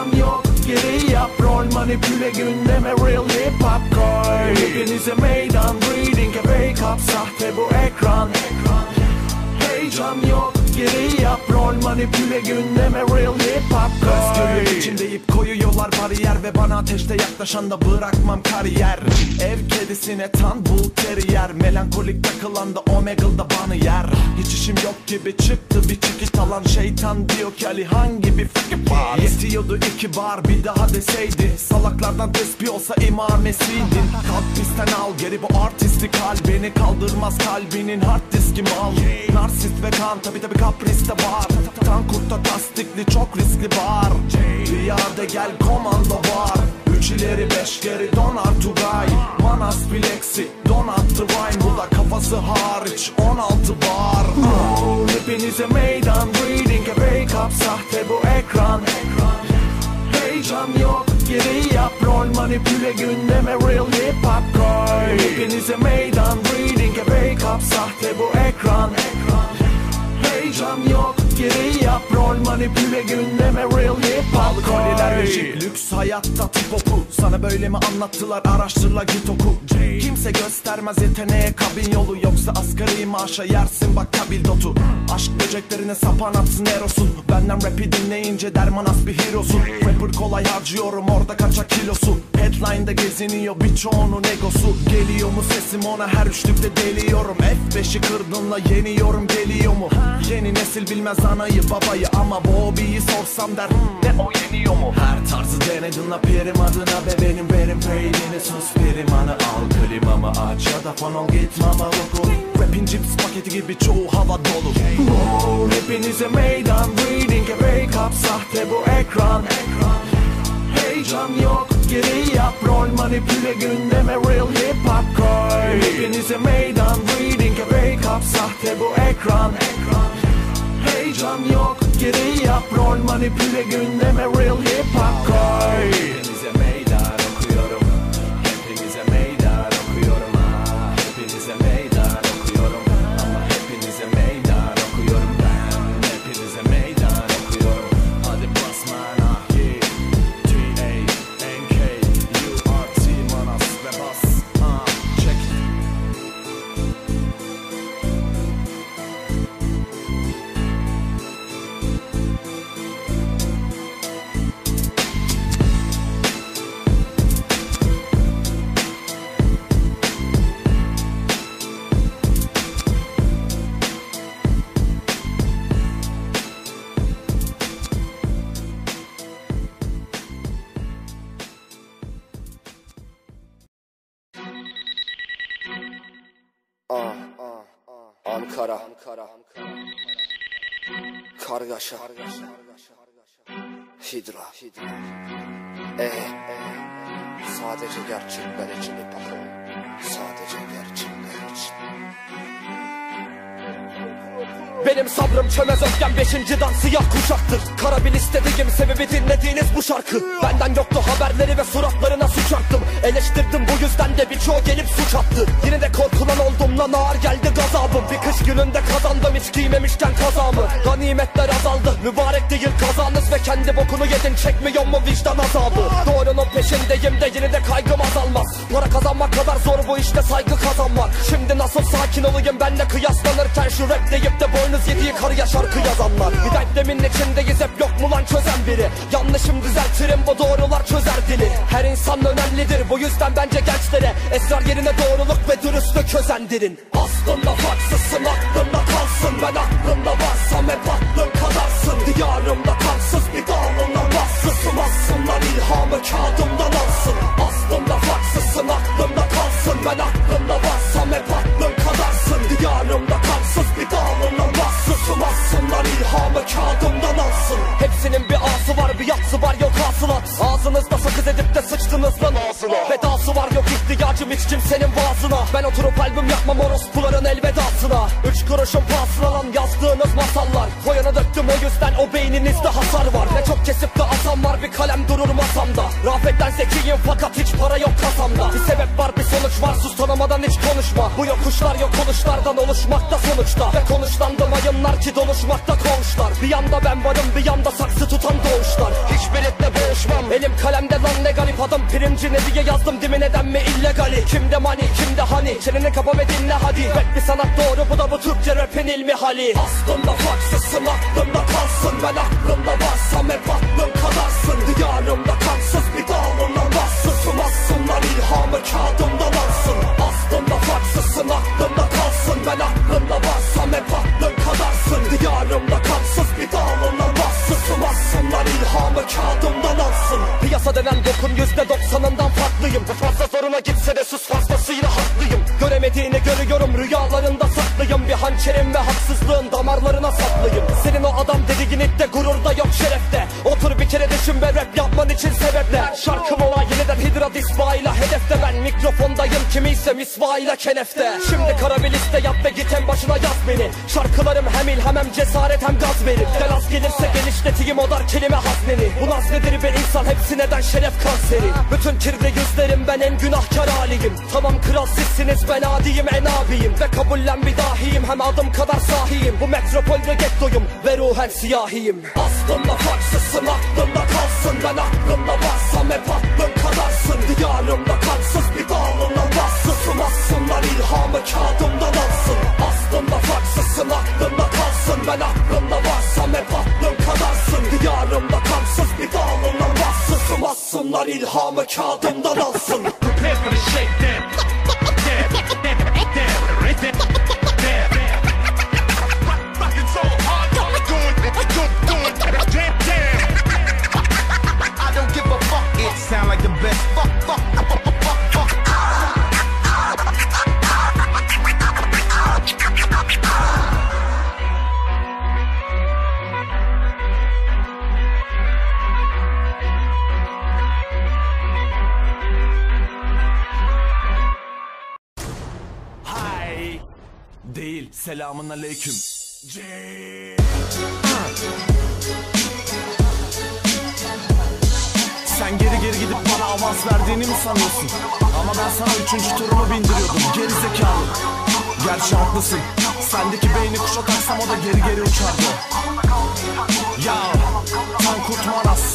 aram yok. Geri yap. Rol manipüle gündeme real hip hop koy. Hepinize meydan reading'e wake up. Sahte bu ekran. Heyecan yok. Geri yap. Rol manipüle gündeme real hip hop koy. Özgürlük içindeyip koyuyorlar bariyer Ve bana ateşte yaklaşan da bırakmam kariyer. Ev kedisine tan bul yer Melankolik takılan da omegle'da bana yer. Hiç işim yok gibi çıktı bir çekit alan şeytan diyor ki Ali hangi bir fikir? Var Yetiyordu iki bar bir daha deseydi. Salaklardan tesbih olsa imamesiydin Kalk pistten al geri bu artistik hal. Beni kaldırmaz kalbinin hard diski mal. Narsist ve kan tabi tabi kapris de var. Tan kurtta tasdikli çok riskli bar. Riyade gel komando var. Üç ileri beş geri donar Tugay Manas Plexi donattı Vine Bu da kafası hariç 16 bar. Oh, Hepinize meydan reading wake up sahte bu ekran. Heyecan yok geri yap rol manipüle gündeme real hip hop koy Hepinize meydan reading wake up sahte bu ekran. Heyecan yok geri yap rol manipüle gündeme hayatta tip oku. Sana böyle mi anlattılar? Araştırla git oku. Kimse göstermez yeteneğe kabin yolu. Yoksa asgari maaşa yersin bak kabil dotu. Aşk böceklerine sapan atsın erosun. Benden rapi dinleyince derman az bir herosun. Rapper kolay harcıyorum orada kaçak kilosu? Headline'da geziniyor birçoğunun egosu. Geliyor mu sesim ona? Her üçlükte deliyorum. F5'i kırdınla yeniyorum geliyor mu? Yeni nesil bilmez anayı babayı. Ama Bobby'yi sorsam der ne o yeniyor mu? Her tarzı denedin la pirim adına be benim benim peynini sus pirim anı al klimamı aç. Ya da fan ol git mama oku. Rapin cips paketi gibi çoğu hava dolu. Oh, Hepinize meydan. Reading wake up sahte bu ekran. Heyecan yok geri yap. Rol manipüle gündeme real hip hop koy. Hepinize meydan. Reading wake up sahte bu ekran. Heyecan yok geri yap. Rol manipüle gündeme Ankara, Ankara, Kargaşa, Hidra, Eh, sadece gerçekler için hop. Sadece gerçekler için. Benim sabrım çömez öfkem beşinciden siyah kuşaktır. Kara bir listedeyim sebebi dinlediğiniz bu şarkı. Benden yoktu haberleri ve suratlarına suç attım Eleştirdim bu yüzden de birçoğu gelip suç attı. Yine de korkulan oldum lan ağır geldi gazabım Bir kış gününde kazandım. Hiç giymemişken kazamı. Ganimetler azaldı. Mübarek değil kazanız Ve kendi bokunu yedin. Çekmiyor mu vicdan azabı? Doğrunun peşindeyim de yine de kaygım azalmaz. Para kazanmak kadar zor bu işte saygı kazanmak. Şimdi nasıl sakin olayım? Benle kıyaslanırken Şu rap deyip de boynuz yediği karıya şarkı yazanlar. Bir denklemin içindeyiz. Hep yok mu lan çözen biri? Yanlışım düzeltirim. Bu doğrular önemlidir bu yüzden bence gençlere? Esrar yerine doğruluk ve dürüstlük özendirin. Aslında farksızsın aklımda kalsın. Ben aklımda varsam hep aklın kadarsın. Diyarımda kansız bir dağılına bassız Sumasınlar ilhamı kağıdımdan alsın. Aslında farksızsın aklımda kalsın. Ben aklımda varsam hep aklın kadarsın. Diyarımda kansız bir dağılına bassız Sumasınlar ilhamı kağıdımdan alsın. Hepsinin bir ağzı var bir yatsı var yok hasılat. Ağzınızda sakız edip de sıçtınız lan ağzına. Vedası var yok ihtiyacım hiç kimsenin vaazına Ben oturup albüm yapmam orospuların elvedasına. Üç kuruşun pahasına lan yazdığınız masallar. Koyana döktüm o yüzden o beyninizde hasar var. Ne çok kesip de asan var bir kalem durur masamda. Rafetten zekiyim fakat hiç para yok kasamda. Bir sebep var bir sonuç var sus tanımadan hiç konuşma. Bu yokuşlar yok oluşlardan oluşmakta sonuçta. Ve konuşlandı mayınlar ki doluşmakta koğuşlar. Bir yanda ben varım bir yanda elim kalemde lan ne garip Rap adım. Pirinci ne diye yazdım dimi neden mi illegali? Kimde mani kimde hani Çeneni kapa ve dinle hadi. Rap bir sanat doğru bu da bu Türkçe rapin ilmi hali. Aslında farksızsın aklımda kalsın. Ben aklımda varsam hep aklım kadarsın kağıdımdan alsın. Piyasa denen dokun yüzde doksanından farklıyım. Fazla zoruna gitse de sus fazlasıyla haklıyım. Göremediğini görüyorum rüyalarında saklıyım. Bir hançerim ve haksızlığın damarlarına saklıyım. Senin o adam dediğinlikte gururda yok kere düşün ve rap yapman için sebepler Şarkım ola yeniden hidrat isbağıyla hedefte Ben mikrofondayım kimi ise misvağıyla kenefte Şimdi kara yap ve git en başına yaz beni. Şarkılarım hem ilham hem cesaret hem gaz verir. Delaz gelirse genişleteyim o dar kelime hazneni Bu naz nedir be insan hepsi neden şeref kanseri? Bütün kirli yüzlerim ben en günahkar haliyim Tamam kral sizsiniz ben adiyim en abiyim. Ve kabullen bir dahiyim hem adım kadar sahiyim. Bu metropolde gettoyum ve ruhen siyahiyim. Aslında farksızsın aklımda kalsın. Ben aklımda varsam hep aklım kadarsın Diyarımda kansız bir dağılımdan bassın Sumasınlar ilhamı kağıdımdan alsın. Aslında farksızsın aklımda kalsın. Ben aklımda varsam hep aklım kadarsın Diyarımda kansız bir dağılımdan bassın Sumasınlar ilhamı kağıdımdan alsın selamun aleyküm. Sen geri geri gidip bana avans verdiğini mi sanıyorsun? Ama ben sana üçüncü turumu bindiriyordum geri zekalı. Gerçi haklısın. Sendeki beyni kuşa taksam o da geri geri uçardı. Ya Tankurt Maras